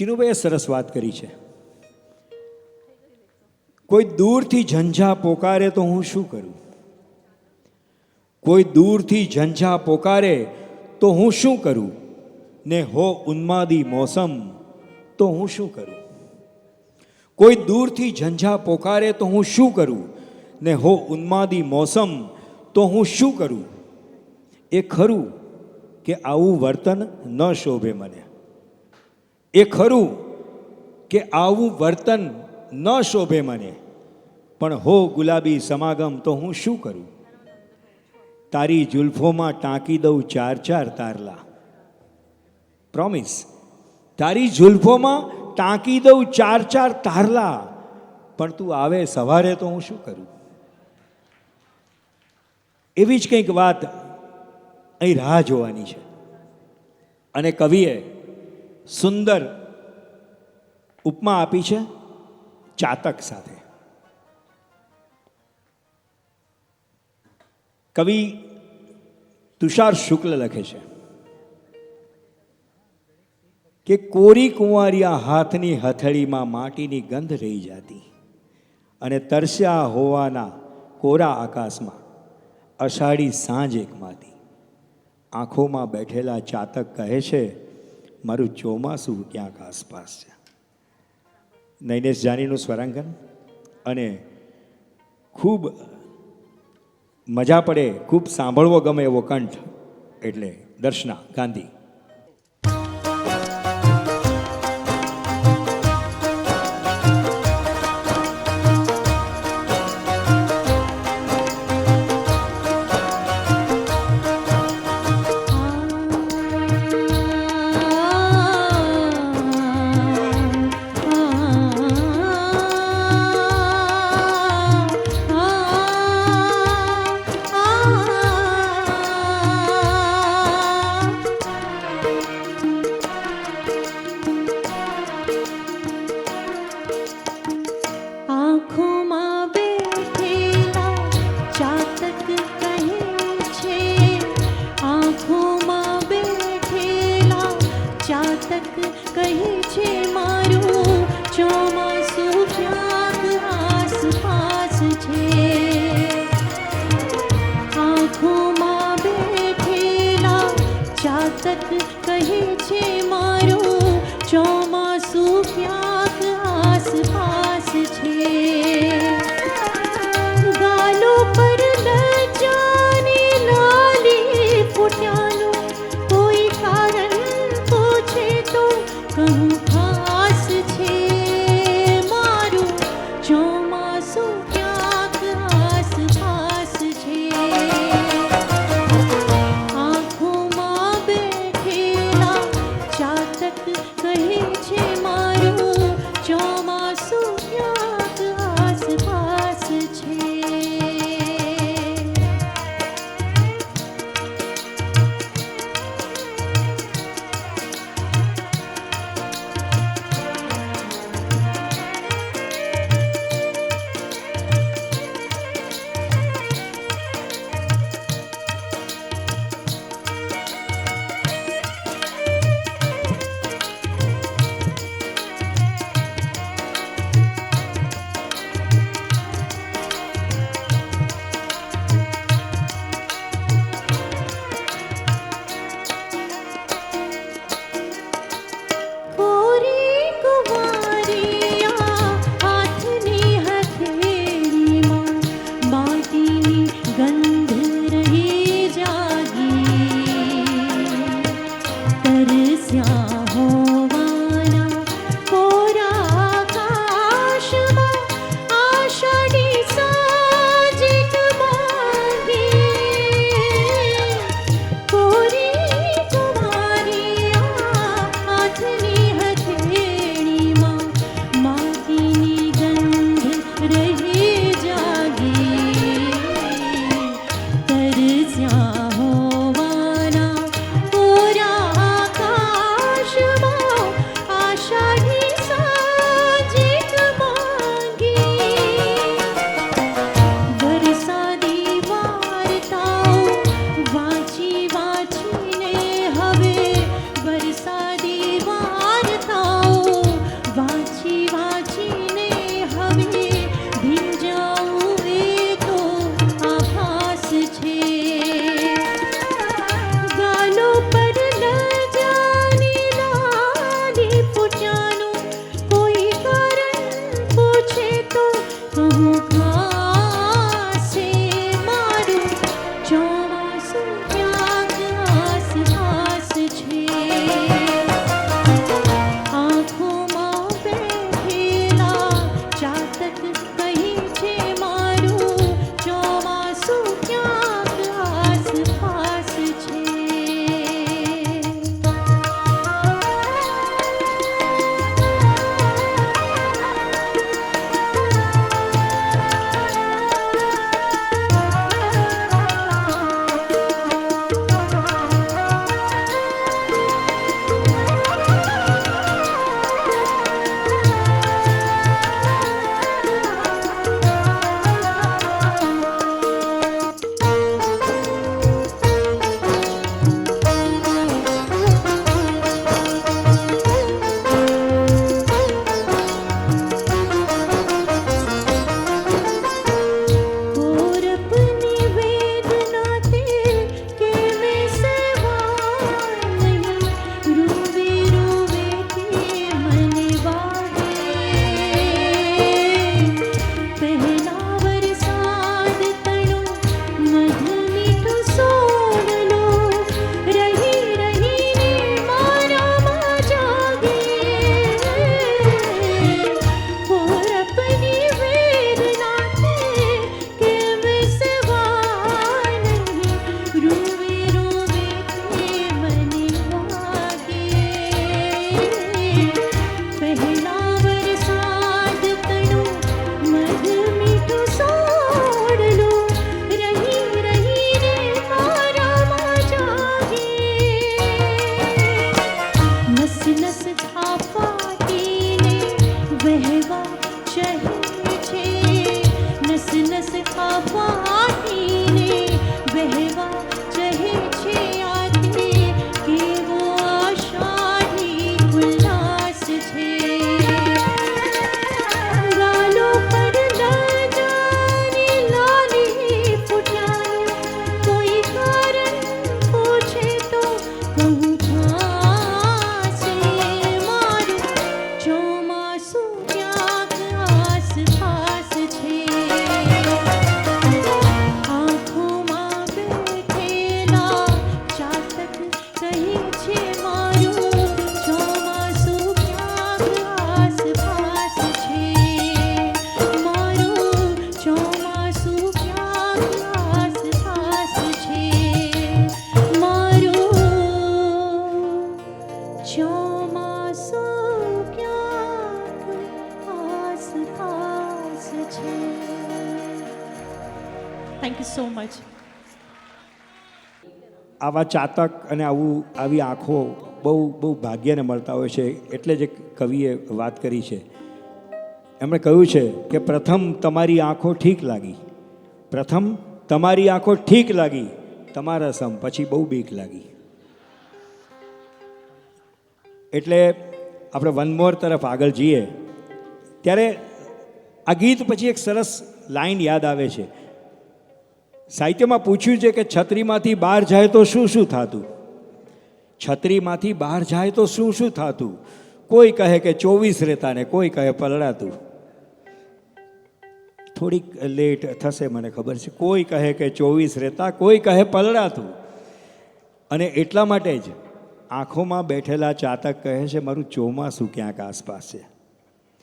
ચિનુભાઈએ સરસ વાત કરી છે. કોઈ દૂરથી ઝંઝા પોકારે તો હું શું કરું? કોઈ દૂરથી ઝંઝા પોકારે તો હું શું કરું? ને હો ઉન્માદી મોસમ, તો હું શું કરું? કોઈ દૂરથી ઝંઝા પોકારે તો હું શું કરું? ને હો ઉન્માદી મોસમ, તો હું શું કરું? એ ખરું કે આવું વર્તન ન શોભે મને. એ ખરું કે આવું વર્તન ન શોભે મને. પણ હો ગુલાબી સમાગમ, તો હું શું કરું? તારી જુલ્ફોમાં ટાંકી દઉં ચાર ચાર તારલા. પ્રોમિસ તારી જુલ્ફોમાં ટાંકી દઉં ચાર ચાર તારલા. પણ તું આવે સવારે, તો હું શું કરું? એવી જ કંઈક વાત અહીં રાહ જોવાની છે. અને કવિએ સુંદર ઉપમા આપી છે ચાતક સાથે. કવિ તુષાર શુક્લ લખે છે કે કોરી કુંવારિયા હાથની હથેળીમાં માટીની ગંધ રહી જાતી અને તરસ્યા હોવાના કોરા આકાશમાં અષાઢી સાંજ એકમાંથી આંખોમાં બેઠેલા ચાતક કહે છે મારું ચોમાસું ક્યાંક આસપાસ છે. નૈનેશ જાનીનું સ્વરાંકન અને ખૂબ મજા પડે, ખૂબ સાંભળવો ગમે એવો કંઠ એટલે દર્શના, ગાંધી. ચાતક કહે આવા ચાતક અને આવું આવી આંખો બહુ બહુ ભાગ્યને મળતા હોય છે, એટલે જ એક કવિએ વાત કરી છે. એમણે કહ્યું છે કે પ્રથમ તમારી આંખો ઠીક લાગી. પ્રથમ તમારી આંખો ઠીક લાગી. તમારા સમ પછી બહુ બીક લાગી. એટલે આપણે વન મોર તરફ આગળ જઈએ. ત્યારે આ ગીત પછી એક સરસ લાઈન યાદ આવે છે. સાહિત્યમાં પૂછ્યું છે કે છત્રીમાંથી બહાર જાય તો શું શું થતું? છત્રીમાંથી બહાર જાય તો શું શું થતું? કોઈ કહે કે ચોવીસ રહેતા ને કોઈ કહે પલળાતું. થોડીક લેટ થશે મને ખબર છે. કોઈ કહે કે ચોવીસ રહેતા, કોઈ કહે પલળાતું. અને એટલા માટે જ આંખોમાં બેઠેલા ચાતક કહે છે, મારું ચોમાસું ક્યાંક આસપાસ છે.